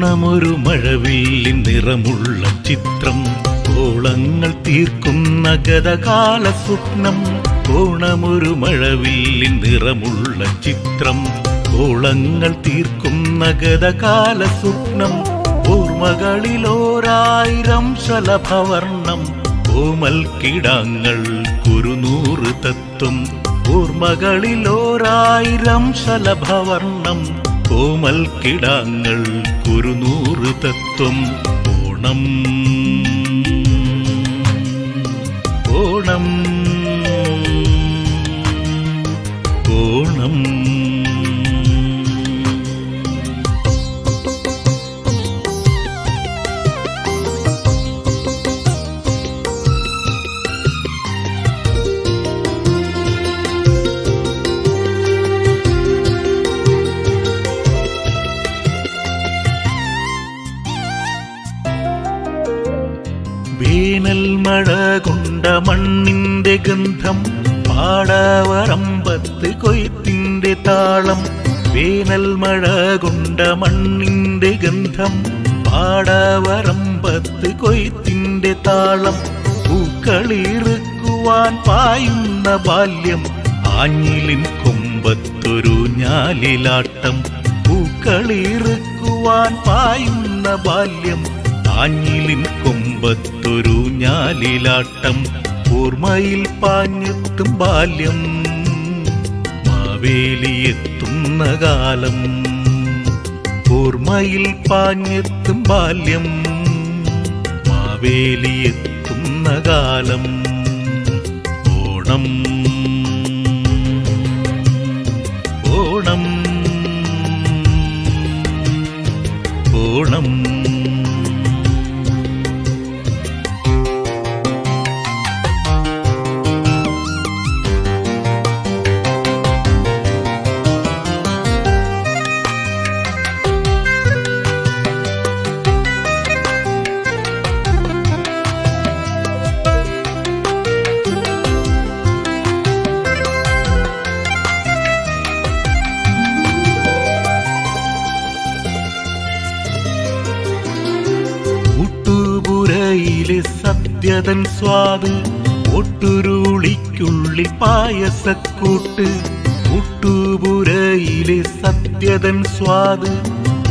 ഓണമൊരു മഴവില്ലിൻ നിറമുള്ള ചിത്രം. ഓളങ്ങൾ തീർക്കുന്ന ഗതകാല സ്വപ്നം. ഓണമൊരു മഴവില്ലിൻ നിറമുള്ള ചിത്രം. ഓളങ്ങൾ തീർക്കുന്ന ഗതകാല സ്വപ്നം. ഓർമ്മകളിലോരായിരം ശലഭവർണം ഓമൽ കിടാങ്ങൾ കുരുനൂറ് തത്വം. ഓർമ്മകളിലോരായിരം ശലഭവർണം കോമൽ കിടാങ്ങൾ കുരുനൂറ് തത്വം ഓണം. ഓണം. ഓണം. വേനൽ മഴ കൊണ്ട മണ്ണിന്റെ ഗന്ധം പാടവറമ്പത്ത് കൊയ്ത്തിന്റെ താളം. വേനൽ മഴ കൊണ്ട മണ്ണിന്റെ ഗന്ധം പാടവറമ്പത്ത് കൊയ്ത്തിന്റെ താളം. പൂക്കളിറുക്കുവാൻ പായുന്ന ബാല്യം ആഞ്ഞിലിൻ കൊമ്പത്തൊരു ഞാലിലാട്ടം. പൂക്കളിറുക്കുവാൻ പായുന്ന ബാല്യം ആഞ്ഞിലിൻ കൊമ്പത്തൊരു ഞാലിലാട്ടം ഓർമ്മയിൽ പാഞ്ഞെത്തും ബാല്യം മാവേലിയെത്തുന്ന കാലം ഓർമ്മയിൽ പാഞ്ഞെത്തും ബാല്യം മാവേലിയെത്തുന്ന കാലം ഓണം ഓണം. ഊട്ടുപുരയിലെ സത്യതൻ സ്വാദ്. ഒട്ടുരുളിക്കുള്ളിൽ പായസക്കൂട്ട്. ഒട്ടുപുരയിലെ സത്യതൻ സ്വാദ്.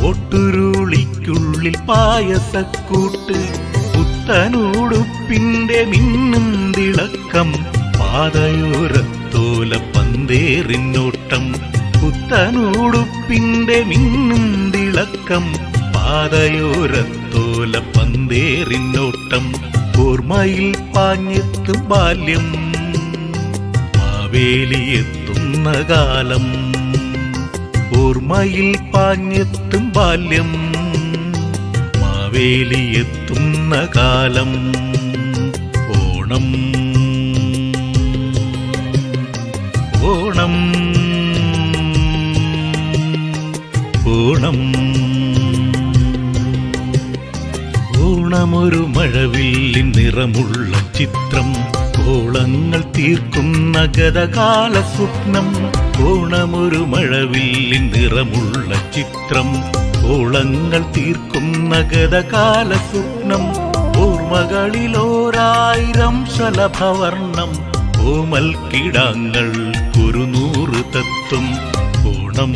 ഒട്ടുരുളിക്കുള്ളിൽ പായസക്കൂട്ട്. പുത്തനുടുപ്പിന്റെ മിന്നും തിളക്കം. പാതയോരത്തോല പന്തേറിനോട്ടം. പുത്തനുടുപ്പിന്റെ മിന്നും തിളക്കം. പാതയോരത്തോല പന്തേറിനോട്ടം ഓർമ്മയിൽ പാഞ്ഞെത്തും ബാല്യം. മാവേലിയെത്തുന്ന കാലം ഓർമ്മയിൽ പാഞ്ഞെത്തും ബാല്യം. മാവേലിയെത്തുന്ന കാലം ഓണം. ഓണം. ഓണം. ഓണമൊരു മഴവില്ലിൻ നിറമുള്ള ചിത്രം. കോളങ്ങൾ തീർക്കുന്ന ഗതകാല സ്വപ്നം. ഓണമൊരു മഴവില്ലിൻ നിറമുള്ള ചിത്രം. കോളങ്ങൾ തീർക്കുന്ന ഗതകാല സ്വപ്നം. ഓർമ്മകളിലോരായിരം ശലഭവർണം ഓമൽ കിടാങ്ങൾ കുരുനൂറ് തത്വം. ഓണം